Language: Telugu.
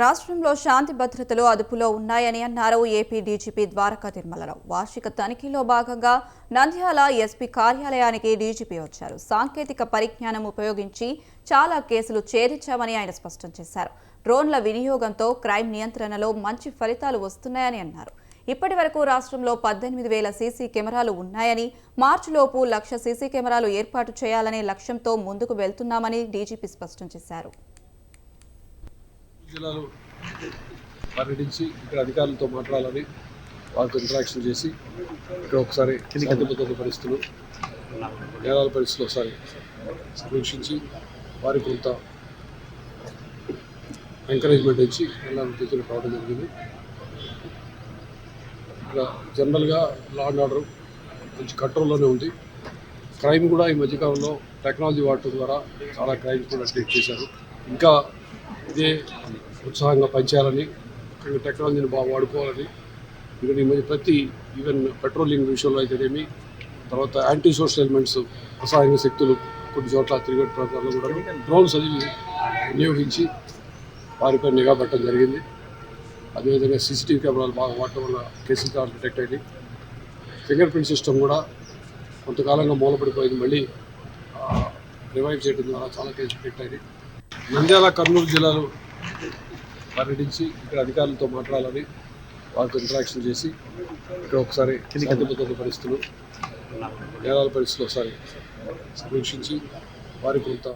రాష్ట్రంలో శాంతి భద్రతలు అదుపులో ఉన్నాయని అన్నారు ఏపీ డీజీపీ ద్వారకా తిరుమలరావు వార్షిక తనిఖీలో భాగంగా నంద్యాల ఎస్పీ కార్యాలయానికి డీజీపీ వచ్చారు. సాంకేతిక పరిజ్ఞానం ఉపయోగించి చాలా కేసులు ఛేదించామని ఆయన స్పష్టం చేశారు. డ్రోన్ల వినియోగంతో క్రైమ్ నియంత్రణలో మంచి ఫలితాలు వస్తున్నాయని అన్నారు. ఇప్పటి వరకు రాష్ట్రంలో పద్దెనిమిది వేల సీసీ కెమెరాలు ఉన్నాయని మార్చిలోపు లక్ష సీసీ కెమెరాలు ఏర్పాటు చేయాలనే లక్ష్యంతో ముందుకు వెళ్తున్నామని డీజీపీ స్పష్టం చేశారు. జిల్లాలో పర్యటించి ఇక్కడ అధికారులతో మాట్లాడాలని వారితో ఇంటరాక్షన్ చేసి ఇక్కడ ఒకసారి శాంతి భద్రత పరిస్థితులు నేరాల పరిస్థితులు ఒకసారి సమీక్షించి వారికి కొంత ఎంకరేజ్మెంట్ ఇచ్చి ఎలా ఉద్దేశంలో రావడం జరిగింది. ఇక్కడ జనరల్గా లా అండ్ ఆర్డర్ మంచి కంట్రోల్లోనే ఉంది. క్రైమ్ కూడా ఈ మధ్యకాలంలో టెక్నాలజీ వాడటం ద్వారా చాలా క్రైమ్స్ కూడా ట్రీట్ చేశారు. ఇంకా ఇదే ఉత్సాహంగా పనిచేయాలని ముఖ్యంగా టెక్నాలజీని బాగా వాడుకోవాలని. ఇక్కడ ఈ మధ్య ప్రతి ఈవెన్ పెట్రోలింగ్ విషయంలో అయితేనేమి తర్వాత యాంటీ సోషల్ ఎలిమెంట్స్ రసాయన శక్తులు కొన్ని చోట్ల తిరిగే ప్రాంతాల్లో కూడా డ్రోన్స్ అది వినియోగించి వారిపై నిఘా పెట్టడం జరిగింది. అదేవిధంగా సీసీటీవీ కెమెరాలు బాగా వాడటం వల్ల కేసులు కావాలి డిటెక్ట్ అయింది. ఫింగర్ ప్రింట్ సిస్టమ్ కూడా కొంతకాలంగా మూలపడిపోయింది. మళ్ళీ రివైవ్ చేయడం ద్వారా చాలా కేసులు డిటెక్ట్ అయింది నంద్యాల కర్నూలు జిల్లాలో పర్యటించి ఇక్కడ అధికారులతో మాట్లాడాలని వారితో ఇంటరాక్షన్ చేసి ఇక్కడ ఒకసారి శాంతి భద్రత పరిస్థితులు నేరాల పరిస్థితులు ఒకసారి సమీక్షించి వారికి కొంత